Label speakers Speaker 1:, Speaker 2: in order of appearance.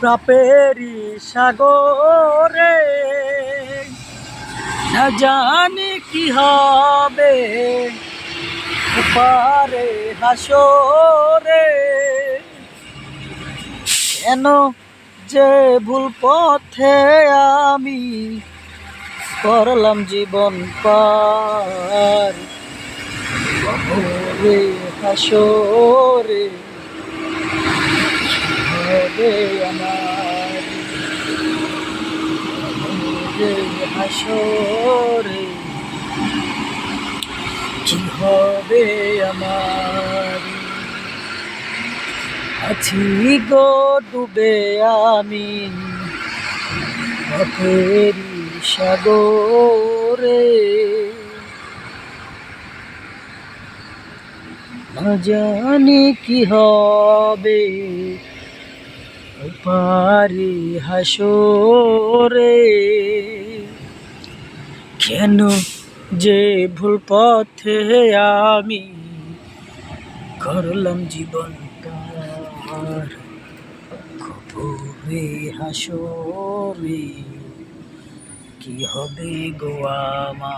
Speaker 1: প্রাপেরি সাগরে না জানি কি হবে। পারে হাসরে কেন যে ভুল পথে আমি করলাম জীবন পার। হাসরে হবে আমার। হাসরে। কি হবে আমার? আছি গো ডুবে আমি পথেরি সাগরে। না জানি কি হবে পারি হাসরে, কেন যে ভুল পথে আমি করলাম জীবন পার? কবরে হাসরে, কি হবে গো আমার?